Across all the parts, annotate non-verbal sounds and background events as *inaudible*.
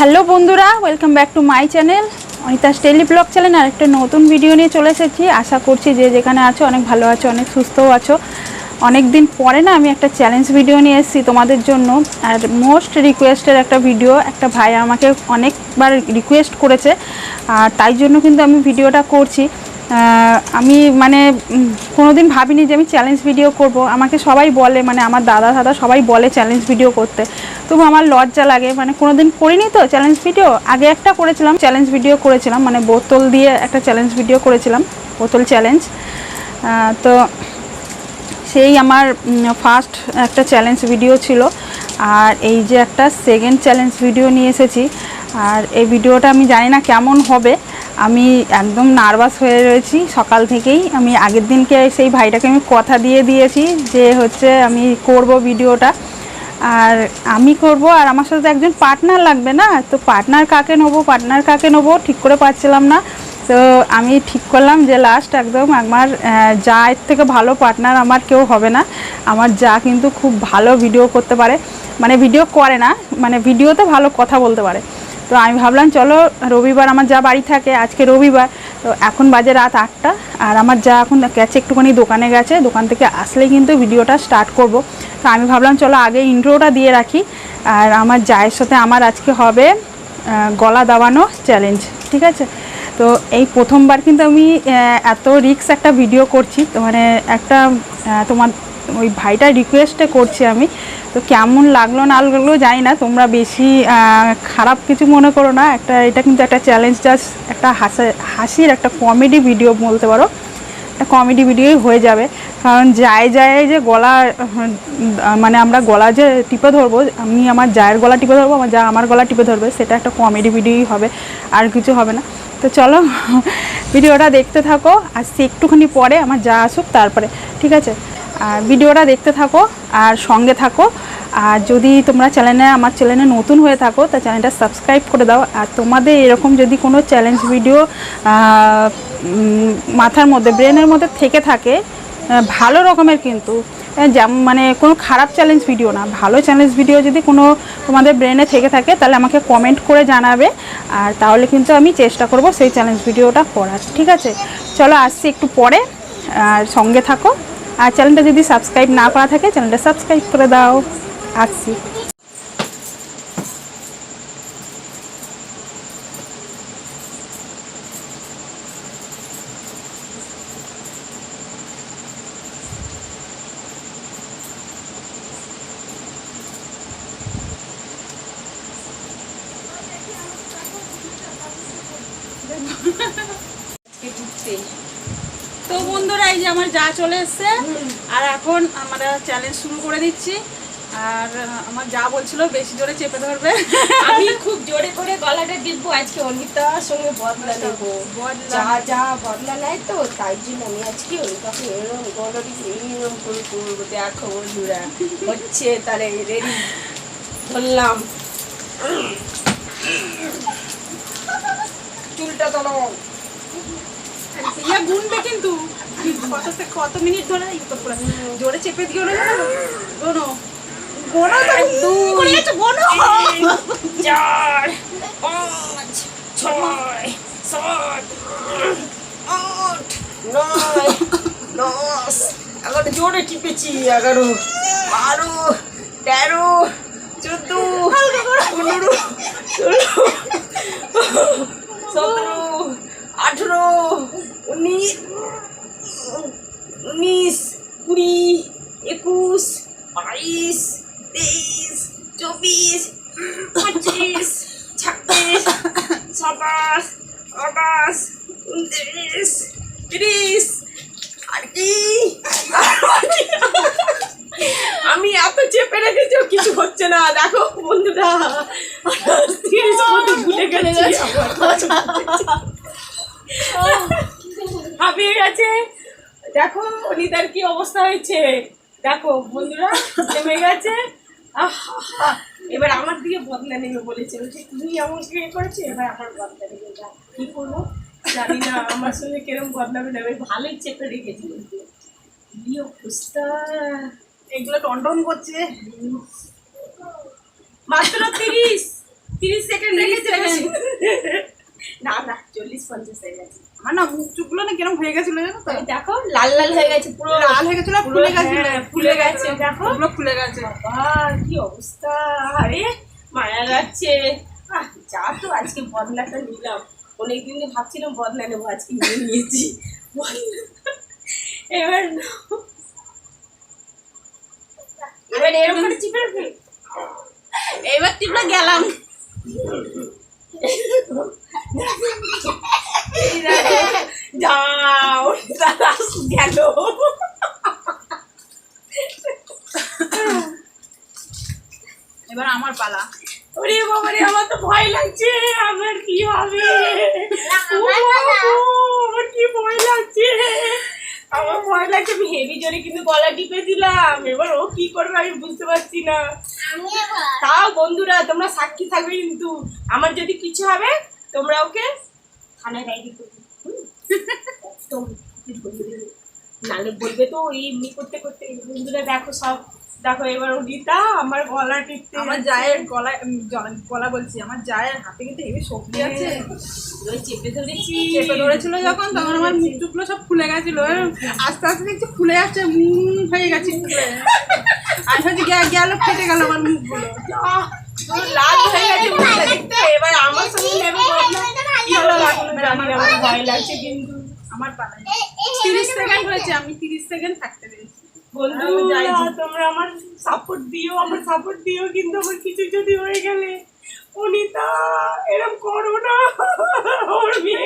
Hello বন্ধুরা welcome back to my channel Anita's tele blog channel আর একটা নতুন video নিয়ে চলে এসেছি। আশা করছি যে যেখানে আছো অনেক ভালো আছো, অনেক সুস্থও আছো। অনেক দিন পরে না আমি একটা চ্যালেঞ্জ ভিডিও নিয়ে এসেছি তোমাদের জন্য। আর মোস্ট রিকোয়েস্টের একটা ভিডিও একটা ভাই আমাকে অনেকবার রিকোয়েস্ট করেছে। আর তাই জন্য কিন্তু আমি ভিডিওটা করছি। আমি মানে উম, কোনোদিন ভাবিনি যে আমি চ্যালেঞ্জ ভিডিও করব। আমাকে সবাই বলে মানে আমার দাদা দাদা সবাই বলে চ্যালেঞ্জ ভিডিও করতে। তবু আমার লজ্জা লাগে মানে কোনোদিন করিনি তো চ্যালেঞ্জ ভিডিও আগে একটা করেছিলাম চ্যালেঞ্জ ভিডিও করেছিলাম মানে বোতল দিয়ে একটা চ্যালেঞ্জ ভিডিও করেছিলাম বোতল চ্যালেঞ্জ তো সেই আমার ফার্স্ট একটা চ্যালেঞ্জ ভিডিও ছিল। আর এই যে একটা সেকেন্ড চ্যালেঞ্জ ভিডিও নিয়ে এসেছি আর এই ভিডিওটা আমি জানি না কেমন হবে। আমি একদম নার্ভাস হয়ে রয়েছি সকাল থেকেই। আমি আগের দিনকে সেই ভাইটাকে আমি কথা দিয়ে দিয়েছি যে হচ্ছে আমি করব ভিডিওটা। আর আমি করব আর আমার সাথে একজন পার্টনার লাগবে না। তো পার্টনার কাকে নেব, পার্টনার কাকে নেব ঠিক করে পাচ্ছিলাম না। তো আমি ঠিক করলাম যে লাস্ট একদম আমার যা এর থেকে ভালো পার্টনার আমার কেউ হবে না। আমার যা কিন্তু খুব ভালো ভিডিও করতে পারে। মানে ভিডিও করে না মানে ভিডিওতে ভালো কথা বলতে পারে। তো আমি ভাবলাম, চলো, রবিবার আমার যা বাড়ি থাকে, আজকে রবিবার। তো এখন বাজে রাত আটটা, আর আমার যা এখন গেছে একটুখানি দোকানে গেছে, দোকান থেকে আসলে কিন্তু ভিডিওটা স্টার্ট করব। তো আমি ভাবলাম, চলো, আগে ইন্ট্রোটা দিয়ে রাখি। আর আমার জায়ের সাথে আমার আজকে হবে গলা দাবানো চ্যালেঞ্জ, ঠিক আছে? তো এই প্রথমবার কিন্তু আমি এত রিক্স একটা ভিডিও করছি। তো মানে একটা তোমার ওই ভাইটার রিকোয়েস্টে করছি আমি। তো কেমন লাগল না লাগল জানি না, তোমরা বেশি খারাপ কিছু মনে করো না। একটা, এটা কিন্তু একটা চ্যালেঞ্জ জাস্ট একটা হাসা, হাসির একটা কমেডি ভিডিও বলতে পারো। একটা কমেডি ভিডিওই হয়ে যাবে। কারণ যায় যায় যে গলা মানে আমরা গলা যে টিপে ধরবো, আমি আমার জায়ের গলা টিপে ধরবো, আমার যা, আমার গলা টিপে ধরবে, সেটা একটা কমেডি ভিডিওই হবে, আর কিছু হবে না। তো চলো, *laughs* ভিডিওটা দেখতে থাকো, আর সে একটুখানি পরে আমার যা আসুক তারপরে, ঠিক আছে? ভিডিওটা দেখতে থাকো আর সঙ্গে থাকো। আর যদি তোমরা চ্যানেলে, আমার চ্যানেলে নতুন হয়ে থাকো, তা চ্যানেলটা সাবস্ক্রাইব করে দাও। আর তোমাদের এরকম যদি কোনো চ্যালেঞ্জ ভিডিও মাথার মধ্যে, ব্রেনের মধ্যে থেকে থাকে ভালো রকমের কিন্তু যেমন মানে কোনো খারাপ চ্যালেঞ্জ ভিডিও না, ভালো চ্যালেঞ্জ ভিডিও যদি কোনো তোমাদের ব্রেনে থেকে থাকে, তাহলে আমাকে কমেন্ট করে জানাবে। আর তাহলে কিন্তু আমি চেষ্টা করব সেই চ্যালেঞ্জ ভিডিওটা করার, ঠিক আছে? চলো আসছি একটু পরে, আর সঙ্গে থাকো। আর চ্যানেলটা যদি সাবস্ক্রাইব না করা থাকে চ্যানেলটা সাবস্ক্রাইব করে দাও। আসছি তো বন্ধুরা এই যে চলে এসছে। আর এখন আমরা চ্যালেঞ্জ শুরু করে দিচ্ছি। আর আমার যা বলছিল বেশি জোরে চেপে ধরবে। আমি খুব জোরে করে গলাটা টিপবো। আজকে অনিতার সঙ্গে বদলা নেব। যা যা বদলা নেয় তো তাই জন্য আমি আজকে অনিতাকে এরকম গলাটি এরকম করে করব দেখো বন্ধুরা হচ্ছে তাহলে রেডি ধরলাম। চুলটা তোলো। ইয়ে গুনবে কিন্তু। কত থেকে কত মিনিট ধরে। জোরে চেপে দিও না গোনো গোনো করে গেছে গোনো চার পাঁচ ছয় সাত আট নয় দশ এগারো জোরে টিপেছি এগারো বারো তেরো চোদ্দ পনেরো ষোলো সতেরো আঠেরো উনিশ উনিশ, কুড়ি, একুশ, বাইশ, তেইশ, চব্বিশ, পঁচিশ, ছাব্বিশ, সাতাশ, আঠাশ, উনত্রিশ, তিরিশ আর কি আমি এত চেপে রেখেছি কিছু হচ্ছে না। দেখো, বন্ধুরা ভুলে গেছি হাঁপিয়ে গেছে দেখো অনিতার কি অবস্থা হয়েছে? দেখো বন্ধুরা নেমে গেছে। আহা! এবার আমার দিকে বদলা নেবে বলেছে। বলছে তুমি আমাকে ইয়ে করেছ? এবার আমার বদলা নেবে। যা কি করব? জানি না আমার সঙ্গে কিরম বদলাবে নেবে ভালোই চেপে রেখেছি কিন্তু ইয়ে এগুলো টন টন করছে। মাত্র তিরিশ। তিরিশ সেকেন্ড রেখেছে না না চল্লিশ পঞ্চাশ হয়ে গেছে। আমার না মুখ না হয়ে গেছিল জানো তো? দেখো লাল লাল হয়ে গেছে পুরো। লাল হয়ে গেছিল ফুলে গেছিল হ্যাঁ, ফুলে গেছে দেখো। ফুলে গেছে। আর কি অবস্থা। আরে মায়া আহ, যা তো আজকে বদলাটা নিলাম। অনেকদিন ভাবছিলাম বদলা নেব আজকে নিয়ে নিয়েছি। এবার। এবার এরকম করে চিপে টিপলে গেলাম এই দেখো, যাও দাদা গেল এবার আমার পালা ওরে বাবা রে আমার তো ভয় লাগছে? আমার কি হবে? ও আমার কি ভয় লাগছে? আমার ভয় লাগছে আমি হেভি জোরে কিন্তু গলা টিপে দিলাম। এবার ও কি করবে আমি বুঝতে পারছি না। তাও বন্ধুরা তোমরা সাক্ষী থাকবে কিন্তু আমার যদি কিছু হবে তোমরা ওকে থানায় ডায়েরি করবে। নালে বলবে তো ওই এমনি করতে করতে বন্ধুরা দেখো সব। দেখো এবার অনিতা আমার গলা টিপতে আমার জায়ের গলায় গলা বলছি আমার জায়ের হাতে কিন্তু হেভি শক্তি আছে। ওই চেপে ধরেছি। চেপে ধরেছিল যখন তখন আমার মুখ চুপগুলো সব ফুলে গেছিল। আস্তে আস্তে দেখছি ফুলে যাচ্ছে মুখ হয়ে গেছে। ফুলে। আর হচ্ছে গেল ফেটে গেল আমার মুখগুলো। লাল হয়ে গেছে মুখটা দেখতে। এবার আমার সঙ্গে নেবে কি লাগল আমার ভয় লাগছে কিন্তু। আমার তিরিশ সেকেন্ড হয়েছে আমি তিরিশ সেকেন্ড থাকতে যাই। তোমরা আমার সাপোর্ট দিও আমার সাপোর্ট দিও কিন্তু আমার কিছু যদি হয়ে গেলে অনিতা এরকম করো না। ওর বিয়ে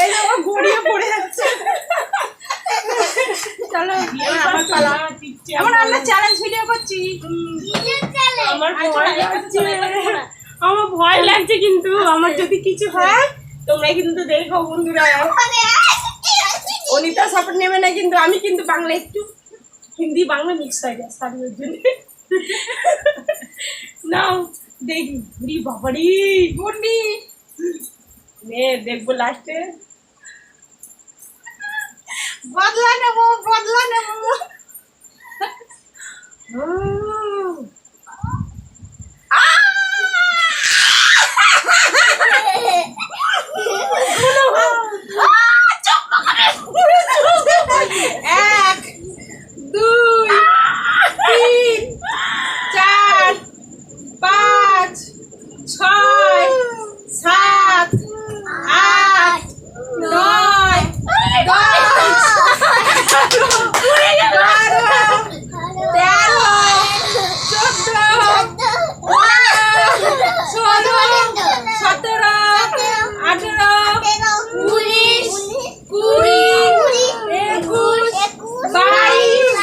এই যে গড়িয়ে পড়ে যাচ্ছে। চলো আমার আমরা চ্যালেঞ্জ ভিডিও করছি। আমার ভয় লাগছে। আমার ভয় লাগছে কিন্তু আমার যদি কিছু হয় তোমরা কিন্তু দেখো বন্ধুরা। অনিতা সাপোর্ট নেবে না কিন্তু আমি কিন্তু বাংলা একটু হিন্দি বাংলা মিক্স হয়ে যায় তার জন্য। নাও, দেখি। বুড়ি বাবারি গুন্ডি নে, দেখব লাস্টে বদলা নেব বদলা নেব। এক দুই তিন চার পাঁচ ছয় সাত আট নয় দশ বারো তেরো চোদ্দ ষোলো সতেরো আঠেরো উনিশ কুড়ি একুশ বাইশ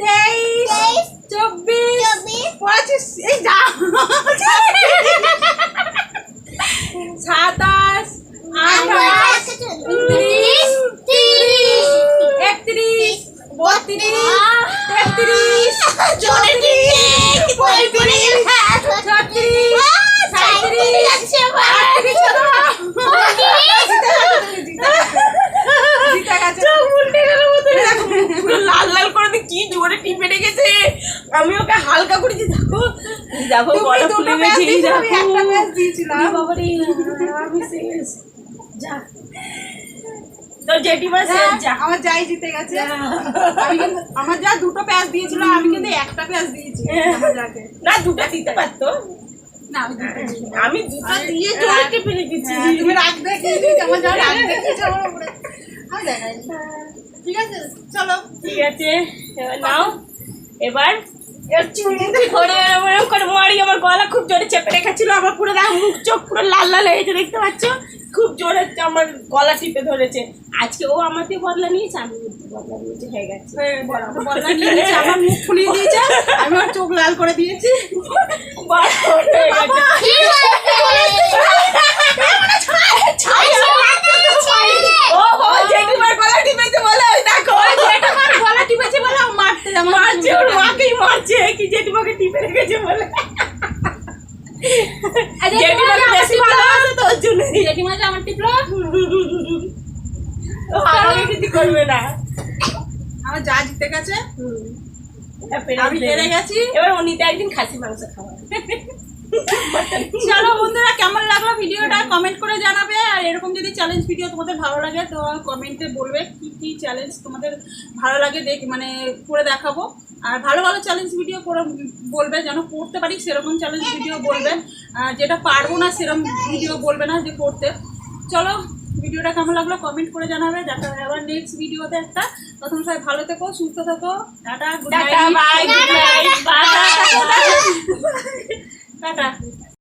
তেইশ চব্বিশ পঁচিশ এই যা সাতাশ আঠাশ উনত্রিশ তিরিশ একত্রিশ বত্রিশ তেত্রিশ চৌত্রিশ পঁয়ত্রিশ ছত্রিশ সাঁত্রিশ আটত্রিশ জিতে গেছে চোখ উল্টে গেল মতো দেখো মুখ পুরো লাল লাল করে দিয়ে কি জোরে টিপে রেখেছে আমি ওকে হালকা করেছি দেখো এই দেখো গলা ফুলে গেছে এই দেখো একটা প্যাচ দিয়েছিলাম। ওরে বাবারে, আমি শেষ যা। তোর জেঠিমা শেষ যা। আমার যাই জিতে গেছে। আমি কিন্তু আমার যা দুটো প্যাচ দিয়েছিল আমি কিন্তু একটা প্যাচ দিয়েছি না দুটো দিতে পারতো। না আমি দুটো দিয়ে জোরে টিপে রেখেছি হ্যাঁ, তুমি রাগ দেখিয়ে আমার যা রাগ দেখিয়েছো আমার উপরে। আমি দেখাইনি। ঠিক আছে চলো। ঠিক আছে এবার নাও। এবার ধরে করে মারি আমার গলা খুব জোরে চেপে রেখেছিল আমার পুরো দেখো মুখ চোখ পুরো লাল লাল হয়েছে দেখতে পাচ্ছ? খুব জোরে আমার গলা টিপে ধরেছে। আজকে ও আমার দিয়ে বদলা নিয়েছে আমি বদলা নিয়েছি হয়ে গেছে। বদলা নিয়েছে আমার মুখ ফুলিয়ে দিয়েছে আমি ওর চোখ লাল করে দিয়েছি বড় হয়ে গেছে। ও ও জেঠিমার গলা টিপেছে বলে ওই দেখো ওই জেঠিমার গলা টিপেছে বলে ও মারতে যাব মারছে ওর মাকেই মারছে কি জেঠিমাকে টিপে রেখেছে বলে। জেঠিমাকে বেশি ভালোবাসে তো ওর জন্য জেঠিমা যে আমার টিপলো? আমাকে কিছু করবে না। আমার যা জিতে গেছে পেরে আমি হেরে গেছি। এবার অনিতা একদিন খাসি মাংস খাওয়া চলো বন্ধুরা কেমন লাগল ভিডিওটা? কমেন্ট করে জানাবে। আর এরকম যদি চ্যালেঞ্জ ভিডিও তোমাদের ভালো লাগে তো কমেন্টে বলবে কি কি চ্যালেঞ্জ তোমাদের ভালো লাগে দেখ মানে করে দেখাবো। আর ভালো ভালো চ্যালেঞ্জ ভিডিও করে বলবে যেন করতে পারি সেরকম চ্যালেঞ্জ ভিডিও বলবে। যেটা পারব না সেরকম ভিডিও বলবে না যে করতে। চলো ভিডিওটা কেমন লাগল কমেন্ট করে জানাবে। দেখা হবে আবার নেক্সট ভিডিওতে একটা। তখন সবাই ভালো থেকো সুস্থ থেকো। Tata good night bye night bye tata